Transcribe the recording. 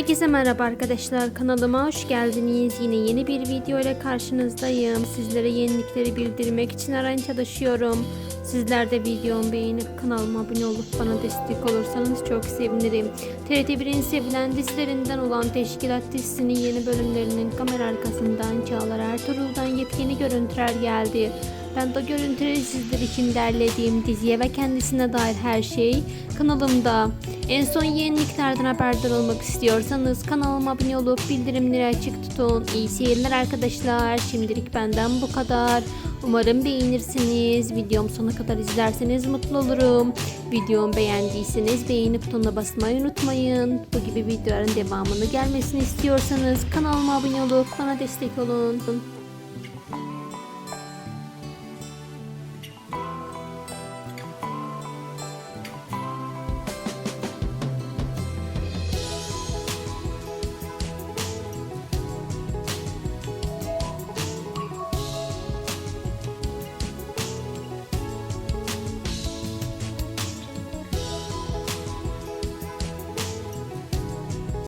Herkese merhaba arkadaşlar kanalıma hoş geldiniz. Yine yeni bir video ile karşınızdayım. Sizlere yenilikleri bildirmek için aran çalışıyorum. Sizler de videomu beğenip kanalıma abone olup bana destek olursanız çok sevinirim. TRT1'in sevilen dizilerinden olan Teşkilat dizisinin yeni bölümlerinin kamera arkasından Çağlar Ertuğrul'dan yepyeni görüntüler geldi. De görüntüleri sizler için derlediğim diziye ve kendisine dair her şey kanalımda. En son yeniliklerden haberdar olmak istiyorsanız kanalıma abone olup bildirimleri açık tutun. İyi seyirler arkadaşlar. Şimdilik benden bu kadar. Umarım beğenirsiniz. Videom sona kadar izlerseniz mutlu olurum. Videomu beğendiyseniz beğeni butonuna basmayı unutmayın. Bu gibi videoların devamını gelmesini istiyorsanız kanalıma abone olup bana destek olun.